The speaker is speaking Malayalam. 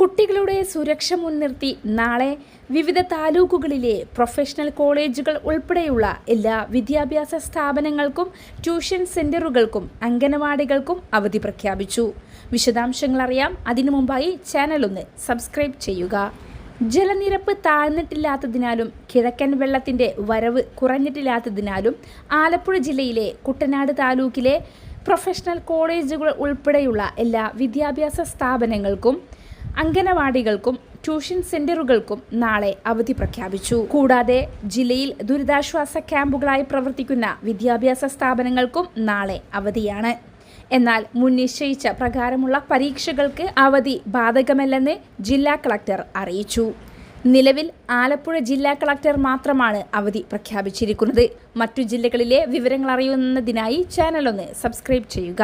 കുട്ടികളുടെ സുരക്ഷ മുൻനിർത്തി നാളെ വിവിധ താലൂക്കുകളിലെ പ്രൊഫഷണൽ കോളേജുകൾ ഉൾപ്പെടെയുള്ള എല്ലാ വിദ്യാഭ്യാസ സ്ഥാപനങ്ങൾക്കും ട്യൂഷൻ സെന്ററുകൾക്കും അംഗനവാടികൾക്കും അവധി പ്രഖ്യാപിച്ചു. വിശദാംശങ്ങൾ അറിയാം. അതിനു മുമ്പായി ചാനൽ ഒന്ന് സബ്സ്ക്രൈബ് ചെയ്യുക. ജലനിരപ്പ് താഴ്ന്നിട്ടില്ലാത്തതിനാലും കിഴക്കൻ വെള്ളത്തിന്റെ വരവ് കുറഞ്ഞിട്ടില്ലാത്തതിനാലും ആലപ്പുഴ ജില്ലയിലെ കുട്ടനാട് താലൂക്കിലെ പ്രൊഫഷണൽ കോളേജുകൾ ഉൾപ്പെടെയുള്ള എല്ലാ വിദ്യാഭ്യാസ സ്ഥാപനങ്ങൾക്കും അംഗനവാടികൾക്കും ട്യൂഷൻ സെന്ററുകൾക്കും നാളെ അവധി പ്രഖ്യാപിച്ചു. കൂടാതെ ജില്ലയിൽ ദുരിതാശ്വാസ ക്യാമ്പുകളായി പ്രവർത്തിക്കുന്ന വിദ്യാഭ്യാസ സ്ഥാപനങ്ങൾക്കും നാളെ അവധിയാണ്. എന്നാൽ മുൻ നിശ്ചയിച്ച പ്രകാരമുള്ള പരീക്ഷകൾക്ക് അവധി ബാധകമല്ലെന്ന് ജില്ലാ കളക്ടർ അറിയിച്ചു. നിലവിൽ ആലപ്പുഴ ജില്ലാ കളക്ടർ മാത്രമാണ് അവധി പ്രഖ്യാപിച്ചിരിക്കുന്നത്. മറ്റു ജില്ലകളിലെ വിവരങ്ങൾ അറിയുന്നതിനായി ചാനൽ ഒന്ന് സബ്സ്ക്രൈബ് ചെയ്യുക.